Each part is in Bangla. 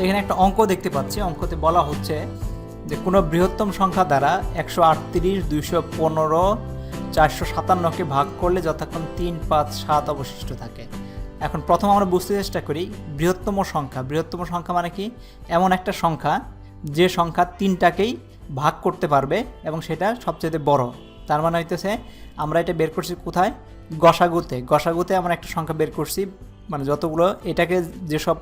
এখানে একটা অঙ্ক দেখতে পাচ্ছি। অঙ্কতে বলা হচ্ছে যে কোনো বৃহত্তম সংখ্যা দ্বারা একশো আটত্রিশ, দুইশো পনেরো, চারশো সাতান্নকে ভাগ করলে যতক্ষণ তিন, পাঁচ, সাত অবশিষ্ট থাকে। এখন প্রথম আমরা বুঝতে চেষ্টা করি বৃহত্তম সংখ্যা। বৃহত্তম সংখ্যা মানে কি? এমন একটা সংখ্যা যে সংখ্যা তিনটাকেই ভাগ করতে পারবে এবং সেটা সবচেয়ে বড়। তার মানে হইতেছে আমরা এটা বের করছি কোথায়? গসাগুতে। গসাগুতে আমরা একটা সংখ্যা বের করছি মানে যতগুলো এটাকে যেসব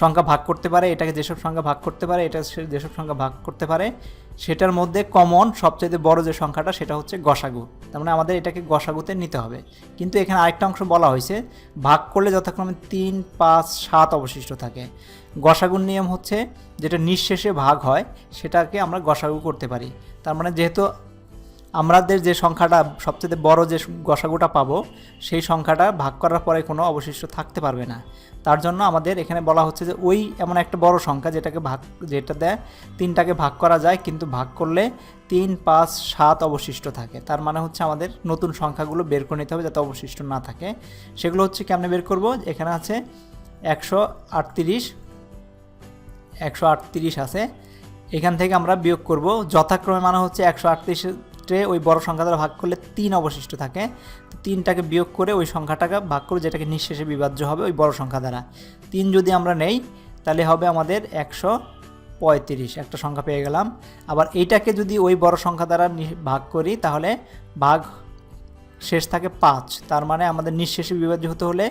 সংখ্যা ভাগ করতে পারে, এটাকে যেসব সংখ্যা ভাগ করতে পারে, এটা যেসব সংখ্যা ভাগ করতে পারে, সেটার মধ্যে কমন সবচেয়ে বড় যে সংখ্যাটা সেটা হচ্ছে গসাগু। তার মানে আমাদের এটাকে গসাগুতে নিতে হবে। কিন্তু এখানে আরেকটা অংশ বলা হয়েছে, ভাগ করলে যথাক্রমে তিন, পাঁচ, সাত অবশিষ্ট থাকে। গসাগুর নিয়ম হচ্ছে, যেটা নিঃশেষে ভাগ হয়, সেটাকে আমরা গসাগু করতে পারি। তার মানে যেহেতু আমাদের যে সংখ্যাটা, সবচেয়ে বড় যে গসাগুটা পাবো, সেই সংখ্যাটা ভাগ করার পরে কোনো অবশিষ্ট থাকতে পারবে না। তার জন্য আমাদের এখানে বলা হচ্ছে যে, ওই এমন একটা বড় সংখ্যা যেটাকে ভাগ, যেটা দেয়, তিনটাকে ভাগ করা যায়, কিন্তু ভাগ করলে তিন, পাঁচ, সাত অবশিষ্ট থাকে। তার মানে হচ্ছে আমাদের নতুন সংখ্যাগুলো বের করে নিতে হবে যাতে অবশিষ্ট না থাকে। সেগুলো হচ্ছে কেমনে বের করব? এখানে আছে একশো আটত্রিশ একশো আটত্রিশ আছে। এখান থেকে আমরা বিয়োগ করব। যথাক্রমে মানে হচ্ছে একশো আটত্রিশে ওই বড় সংখ্যা দ্বারা ভাগ করলে তিন অবশিষ্ট থাকে। তো তিনটাকে বিয়োগ করে ওই সংখ্যাটাকে ভাগ করে যেটাকে নিঃশেষে বিভাজ্য হবে ওই বড় সংখ্যা দ্বারা। তিন যদি আমরা নেই, তাহলে হবে আমাদের একশো পঁয়ত্রিশ। একটা সংখ্যা পেয়ে গেলাম। আবার এইটাকে যদি ওই বড় সংখ্যা দ্বারা ভাগ করি, তাহলে ভাগ শেষ থাকে পাঁচ। তার মানে আমাদের নিঃশেষে বিভাজ্য হতে হলে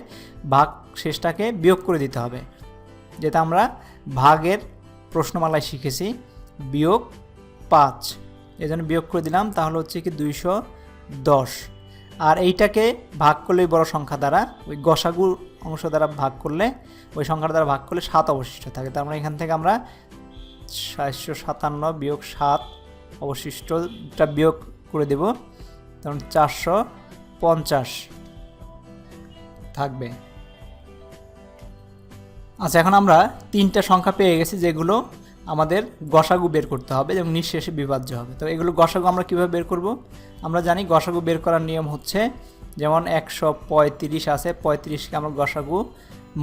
ভাগ শেষটাকে বিয়োগ করে দিতে হবে। যেটা আমরা ভাগের প্রশ্নমালায় শিখেছি। বিয়োগ পাঁচ। এই জন্য বিয়োগ করে দিলাম, তাহলে হচ্ছে কি দুইশো দশ। আর এইটাকে ভাগ করলে ওই বড় সংখ্যা দ্বারা, ওই গসাগু অংশ দ্বারা ভাগ করলে, ওই সংখ্যাটা দ্বারা ভাগ করলে সাত অবশিষ্ট থাকে। তার মানে এখান থেকে আমরা সাতশো সাতান্ন বিয়োগ সাত অবশিষ্টটা বিয়োগ করে দেব, তখন চারশো পঞ্চাশ থাকবে। আচ্ছা এখন আমরা তিনটা সংখ্যা পেয়ে গেছি যেগুলো আমাদের গসাগু বের করতে হবে এবং নিঃশেষে বিভাজ্য হবে। তো এগুলো গসাগু আমরা কীভাবে বের করব? আমরা জানি গসাগু বের করার নিয়ম হচ্ছে যেমন একশো পঁয়ত্রিশ আছে, পঁয়ত্রিশকে আমরা গসাগু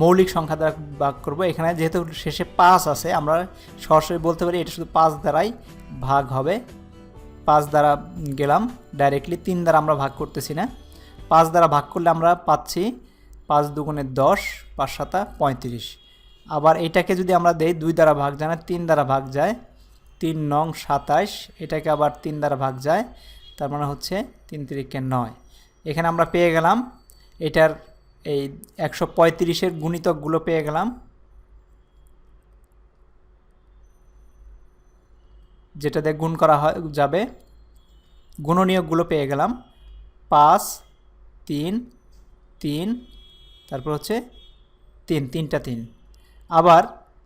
মৌলিক সংখ্যা দ্বারা ভাগ করব। এখানে যেহেতু শেষে পাঁচ আছে, আমরা সরাসরি বলতে পারি এটা শুধু পাঁচ দ্বারাই ভাগ হবে। পাঁচ দ্বারা গেলাম ডাইরেক্টলি তিন দ্বারা আমরা ভাগ করতেছি না। পাঁচ দ্বারা ভাগ করলে আমরা পাচ্ছি পাঁচ দুগুণে দশ, পাঁচ সাতা পঁয়ত্রিশ। আবার এটাকে যদি আমরা দেই দুই দ্বারা ভাগ যায় না, তিন দ্বারা ভাগ যায়, তিন নং সাতাইশ, এটাকে আবার তিন দ্বারা ভাগ যায়, তার মানে হচ্ছে তিন তিরিকে নয়। এখানে আমরা পেয়ে গেলাম, এটার এই একশো পঁয়ত্রিশের গুণিতকগুলো পেয়ে গেলাম। যেটা দিয়ে গুণ করা হয়, যাবে, গুণনীয়কগুলো পেয়ে গেলাম, পাঁচ, তিন তিন, তারপর হচ্ছে তিন, তিনটা তিন। আবার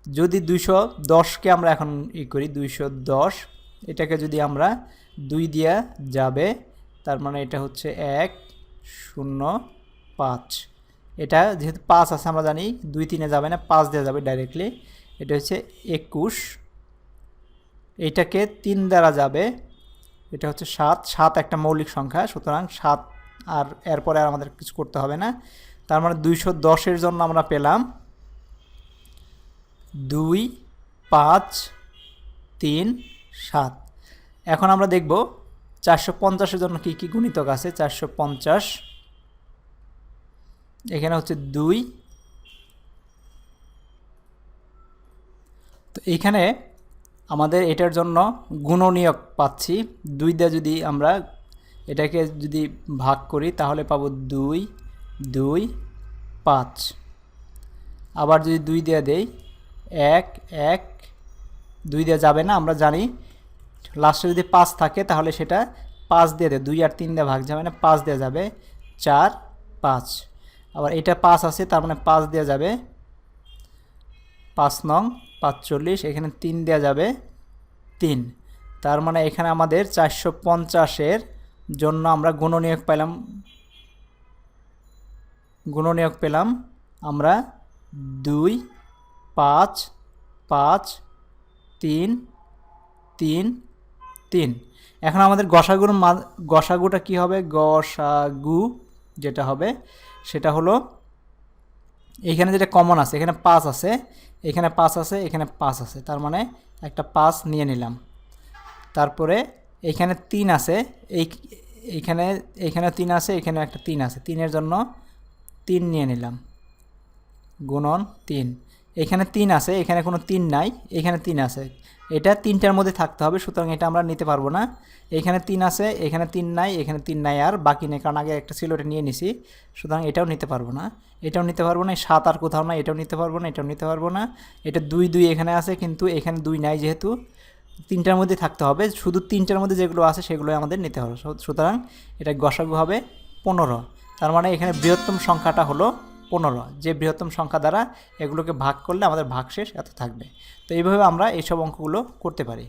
যদি দুইশো দশকে আমরা এখন ই করি, দুইশো দশ, এটাকে যদি আমরা দুই দিয়া যাবে, তার মানে এটা হচ্ছে এক, শূন্য, পাঁচ। এটা যেহেতু পাঁচ আছে, আমরা জানি দুই তিনে যাবে না, পাঁচ দেওয়া যাবে ডাইরেক্টলি এটা হচ্ছে একুশ। এইটাকে তিন দ্বারা যাবে, এটা হচ্ছে সাত। সাত একটা মৌলিক সংখ্যা, সুতরাং সাত আর এরপরে আর আমাদের কিছু করতে হবে না। তার মানে দুইশো দশের জন্য আমরা পেলাম দুই, পাঁচ, তিন, সাত। এখন আমরা দেখব চারশো পঞ্চাশের জন্য কী কী গুণিতক আছে। চারশো পঞ্চাশ, এখানে হচ্ছে দুই। তো এইখানে আমাদের এটার জন্য গুণনীয়ক পাচ্ছি। দুই দিয়ে যদি আমরা এটাকে যদি ভাগ করি, তাহলে পাবো দুই দুই, পাঁচ। আবার যদি দুই দেওয়া দেই এক এক, দুই দেওয়া যাবে না, আমরা জানি। লাস্টে যদি পাঁচ থাকে, তাহলে সেটা পাঁচ দিয়ে দেয় দুই আর তিন দিয়ে ভাগ যাবে না, পাঁচ দেওয়া যাবে চার, পাঁচ। আবার এটা পাঁচ আছে, তার মানে পাঁচ দেওয়া যাবে পাঁচ নং, পাঁচচল্লিশ, এখানে তিন দেওয়া যাবে তিন। তার মানে এখানে আমাদের চারশো পঞ্চাশের জন্য আমরা গুণনীয়ক পেলাম। গুণনীয়ক পেলাম আমরা দুই পাঁচ পাঁচ, তিন তিন তিন। এখন আমাদের গসাগুর মা, গসাগুটা কী হবে? গসাগু যেটা হবে, সেটা হলো এইখানে যেটা কমন আছে, এখানে পাঁচ আছে, এখানে পাঁচ আছে, এখানে পাঁচ আছে। তার মানে একটা পাঁচ নিয়ে নিলাম। তারপরে এখানে তিন আছে, এই এইখানে এইখানে তিন আছে, এখানে একটা তিন আছে। তিনের জন্য তিন নিয়ে নিলাম। গুণন তিন। এখানে তিন আছে, এখানে কোনো তিন নাই, এখানে তিন আছে। এটা তিনটার মধ্যে থাকতে হবে, সুতরাং এটা আমরা নিতে পারব না। এখানে তিন আছে, এখানে তিন নাই, এখানে তিন নাই আর বাকি নেই, কারণ আগে একটা ছিল এটা নিয়ে নিছি। সুতরাং এটাও নিতে পারব না। এটাও নিতে পারব না সাত আর কোথাও না এটাও নিতে পারব না, এটাও নিতে পারব না। এটা দুই দুই এখানে আছে, কিন্তু এখানে দুই নাই যেহেতু। তিনটার মধ্যে থাকতে হবে, শুধু তিনটার মধ্যে যেগুলো আছে সেগুলোই আমাদের নিতে হবে। সুতরাং এটা গসাগু হবে পনেরো। তার মানে এখানে বৃহত্তম সংখ্যাটা হলো পনেরো, যে বৃহত্তম সংখ্যা দ্বারা এগুলোকে ভাগ করলে আমাদের ভাগশেষ এত থাকবে। তো এইভাবে আমরা এইসব অঙ্কগুলো করতে পারি।